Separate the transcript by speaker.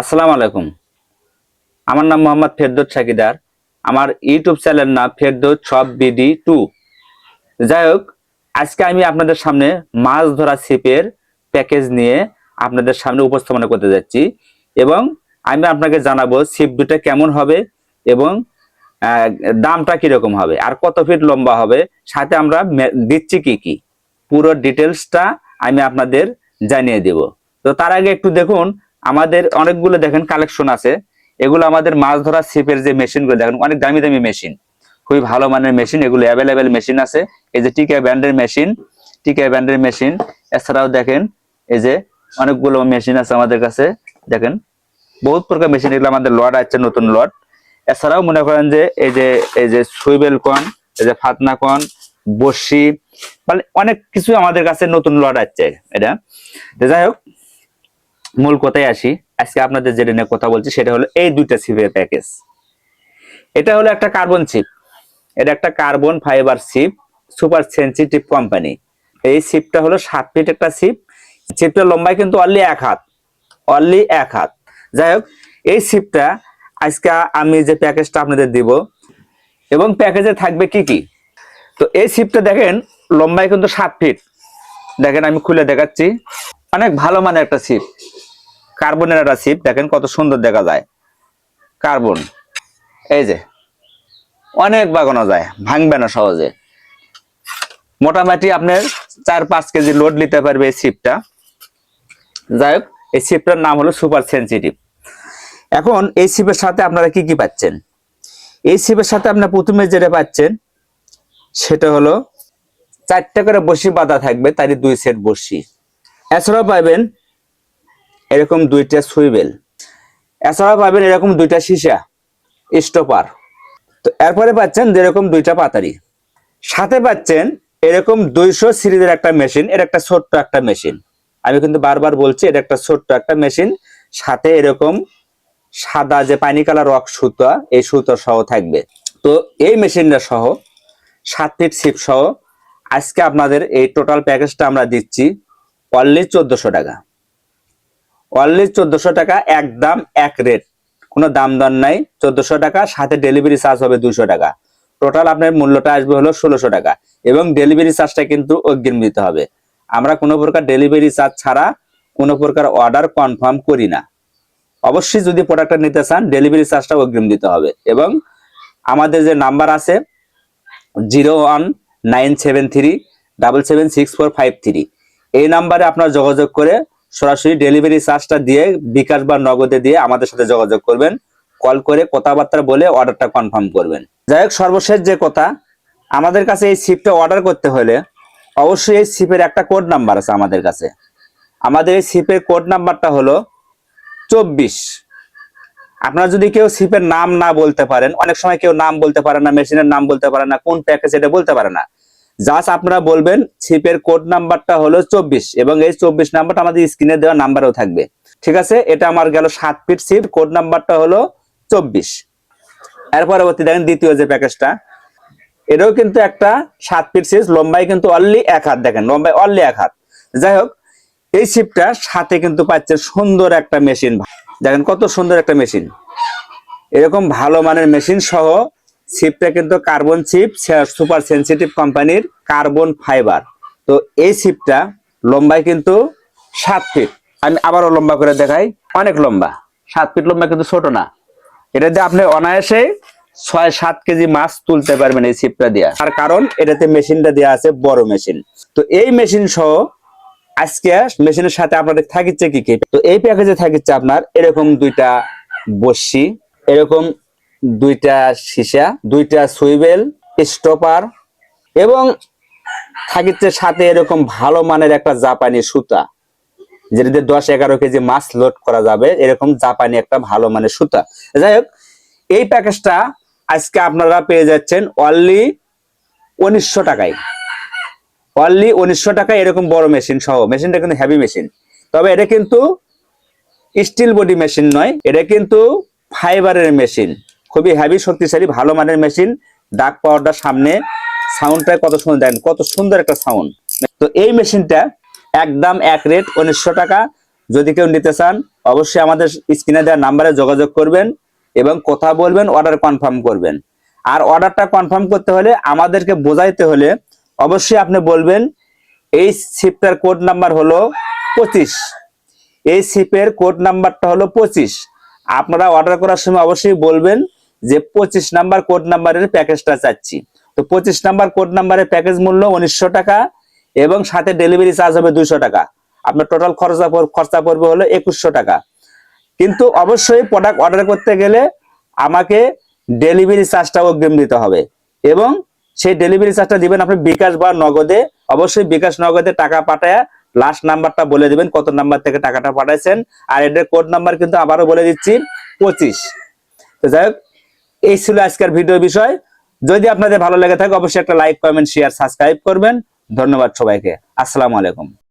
Speaker 1: আসসালামু আলাইকুম। আমার নাম মোহাম্মদ ফেরদৌস সাকিদার। আমার ইউটিউব চ্যানেল নাম ফেরদৌস সব বিডি টু। যাই হোক, আজকে আমি আপনাদের সামনে মাছ ধরা ছিপের প্যাকেজ নিয়ে আপনাদের সামনে উপস্থাপনা করতে যাচ্ছি এবং আমি আপনাকে জানাব ছিপ দুটা কেমন হবে এবং দামটা কীরকম হবে আর কত ফিট লম্বা হবে, সাথে আমরা দিচ্ছি কি কি। পুরো ডিটেলসটা আমি আপনাদের জানিয়ে দেব। তো তার আগে একটু দেখুন আমাদের অনেকগুলো দেখেন কালেকশন আছে। এগুলো আমাদের মাছ ধরা ছিপের যে মেশিনগুলো দেখেন অনেক দামি দামি মেশিন খুবই ভালো মানের মেশিন এগুলো অ্যাভেলেবেল মেশিন আছে। এই যে টিকা ব্যান্ডের মেশিন টিকা ব্যান্ডের মেশিন এছাড়াও দেখেন এই যে অনেকগুলো মেশিন আছে আমাদের কাছে। দেখেন বহুত প্রকার মেশিন এগুলো আমাদের লট আছে, নতুন লট। এছাড়াও মনে করেন যে এই যে এই যে সুইবেল কন, এই যে ফাতনা কন বসি মানে অনেক কিছু আমাদের কাছে নতুন লট আছে এটা। যাই হোক মূল কথায় আসি। আজকে আপনাদের যেটা নিয়ে কথা বলছি, সেটা হলো এই দুইটা সিপের প্যাকেজ এটা হলো একটা কার্বন চিপ এটা একটা carbon fibre chip super sensitive company এই চিপটা হলো সাত ফিট একটা চিপ চিপটার লম্বাই কিন্তু অনলি এক হাত। অনলি এক হাত। যাই হোক, এই চিপটা আজকে আমি যে প্যাকেজটা আপনাদের দিব, এবং প্যাকেজে থাকবে কি কি? তো এই চিপটা দেখেন লম্বাই কিন্তু সাত ফিট দেখেন, আমি খুলে দেখাচ্ছি। অনেক ভালো মানের একটা চিপ কার্বনের একটা চিপ দেখেন কত সুন্দর দেখা যায়। কার্বন এই যে, অনেক বাগানো যায়, ভাঙবে না সহজে। মোটামুটি আপনার চার পাঁচ কেজি লোড নিতে পারবে এই চিপটা যাই হোক, এই চিপটার নাম হলো সুপার সেন্সিটিভ এখন এই চিপের সাথে আপনারা কি কি পাচ্ছেন? এই চিপের সাথে আপনার প্রথমে যেটা পাচ্ছেন, সেটা হলো চারটা করে বসি বাঁধা থাকবে, তারই দুই সেট বসি এছাড়াও পাবেন এরকম দুইটা সুইবেল। এছাড়াও পাবেন এরকম দুইটা সীসা, স্টপার। তো এরপরে পাচ্ছেন যেরকম দুইটা পাতারি। সাথে পাচ্ছেন এরকম দুইশো সিরিজের একটা মেশিন, এটা একটা ছোট্ট একটা মেশিন। আমি কিন্তু বারবার বলছি, এটা একটা ছোট্ট একটা মেশিন। সাথে এরকম সাদা যে পানি কালার রক সুতা, এই সুতো সহ থাকবে। তো এই মেশিনটা সহ, সাত ফিট সহ, আজকে আপনাদের এই টোটাল প্যাকেজটা আমরা দিচ্ছি অনলি চোদ্দশো টাকা। অনলি চোদ্দশো টাকা, এক দাম, এক রেট কোনো দাম দর নাই, চোদ্দশো টাকা, সাথে ডেলিভারি চার্জ হবে দুশো টাকা। টোটাল আপনার মূল্যটা আসবে হলো ষোলোশো টাকা। এবং ডেলিভারি চার্জটা কিন্তু অগ্রিম দিতে হবে। আমরা কোনো প্রকার ডেলিভারি চার্জ ছাড়া কোনো প্রকার অর্ডার কনফার্ম করি না। অবশ্যই যদি প্রোডাক্টটা নিতে চান ডেলিভারি চার্জটা অগ্রিম দিতে হবে। এবং আমাদের যে নাম্বার আছে zero one nine seven three double seven six four five three এই নাম্বারে আপনার যোগাযোগ করে সরাসরি ডেলিভারি চার্জটা দিয়ে, বিকাশ বা নগদে দিয়ে আমাদের সাথে যোগাযোগ করবেন। কল করে কথাবার্তা বলে অর্ডারটা কনফার্ম করবেন। যাই হোক, সর্বশেষ যে কথা, আমাদের কাছে এই সিপটা অর্ডার করতে হলে অবশ্যই এই সিপের একটা কোড নাম্বার আছে আমাদের কাছে। আমাদের এই সিপের কোড নাম্বারটা হলো চব্বিশ। আপনারা যদি কেউ সিপের নাম না বলতে পারেন, অনেক সময় কেউ নাম বলতে পারে না মেশিনের নাম বলতে পারে না, কোন প্যাকেজ এটা বলতে পারে না। জাস্ট আপনারা বলবেন ছিপের কোড নাম্বারটা হলো চব্বিশ এবং এই চব্বিশ নাম্বারটা আমাদের স্ক্রিনে দেওয়া নাম্বারও থাকবে। ঠিক আছে? এটা আমার গেল সাত ফিট সিপ কোড নাম্বারটা হলো চব্বিশ। এর পরবর্তী দেখেন দ্বিতীয় যে প্যাকেজটা এটাও কিন্তু একটা সাত ফিট সিপ লম্বাই কিন্তু অনলি এক হাত দেখেন লম্বাই অনলি এক হাত। যাই হোক, এই সিপটার সাথে কিন্তু পাচ্ছেন সুন্দর একটা মেশিন দেখেন কত সুন্দর একটা মেশিন এরকম ভালো মানের মেশিন সহ চিপটা কিন্তু কার্বন চিপ সুপার সেন্সিটিভ কোম্পানির কার্বন ফাইবার তো এই চিপটা লম্বাই কিন্তু সাত ফিট আমি আবারও লম্বা করে দেখাই। অনেক লম্বা। সাত ফিট লম্বা কিন্তু ছোট না। এটা দিয়ে আপনি অনায়াসে ছয় সাত কেজি মাছ তুলতে পারবেন এই চিপটা দিয়ে। তার কারণ এটাতে মেশিনটা দেওয়া আছে বড় মেশিন। তো এই মেশিন সহ আজকে মেশিনের সাথে আপনাদের থাকিচ্ছে কি কি? তো এই প্যাকেজে থাকিচ্ছে আপনার এরকম দুইটা বসি এরকম দুইটা সীসা, দুইটা সুইবেল, স্টপার এবং থাকিচ্ছে সাথে এরকম ভালো মানের একটা জাপানি সুতা যেটাতে দশ এগারো কেজি মাছ লোড করা যাবে, এরকম জাপানি একটা ভালো মানের সুতা। যাই হোক, এই প্যাকেজটা আজকে আপনারা পেয়ে যাচ্ছেন অনলি উনিশশো টাকায়। অনলি উনিশশো টাকা এরকম বড় মেশিন সহ মেশিনটা কিন্তু হেভি মেশিন তবে এটা কিন্তু স্টিল বডি মেশিন নয়, এটা কিন্তু ফাইবারের মেশিন খুবই হেভি শক্তিশালী, ভালো মানের মেশিন ডাক পাওয়ারটার সামনে। সাউন্ডটা কত সুন্দর, দেখেন, কত সুন্দর একটা সাউন্ড তো এই মেশিনটা একদম এক রেট উনিশশো টাকা। যদি কেউ নিতে চান, অবশ্যই আমাদের স্ক্রিনে দেওয়া নাম্বারে যোগাযোগ করবেন এবং কথা বলবেন অর্ডার কনফার্ম করবেন। আর অর্ডারটা কনফার্ম করতে হলে আমাদেরকে বোঝাইতে হলে অবশ্যই আপনি বলবেন, এই শিপটার কোড নাম্বার হলো পঁচিশ। এই শিপের কোড নাম্বারটা হলো পঁচিশ। আপনারা অর্ডার করার সময় অবশ্যই বলবেন যে পঁচিশ নাম্বার কোড নাম্বারের প্যাকেজটা চাচ্ছি। তো পঁচিশ নাম্বার কোড নাম্বারের প্যাকেজ মূল্য উনিশশো টাকা এবং সাথে ডেলিভারি চার্জ হবে দুইশো টাকা। আপনার টোটাল খরচা খরচা পড়বে হলো একুশশো টাকা। কিন্তু অবশ্যই প্রোডাক্ট অর্ডার করতে গেলে আমাকে ডেলিভারি চার্জটা অগ্রিম দিতে হবে এবং সেই ডেলিভারি চার্জটা দিবেন আপনি বিকাশ বা নগদে। অবশ্যই বিকাশ নগদে টাকা পাঠায় লাস্ট নাম্বারটা বলে দিবেন কত নাম্বার থেকে টাকাটা পাঠাইছেন। আর এটার কোড নাম্বার কিন্তু আবারও বলে দিচ্ছি, পঁচিশ। তো যাই হোক এই ছিল আজকের ভিডিও বিষয়। যদি আপনাদের ভালো লেগে থাকে, অবশ্যই একটা লাইক, কমেন্ট শেয়ার সাবস্ক্রাইব করবেন। ধন্যবাদ সবাইকে। আসসালামু আলাইকুম।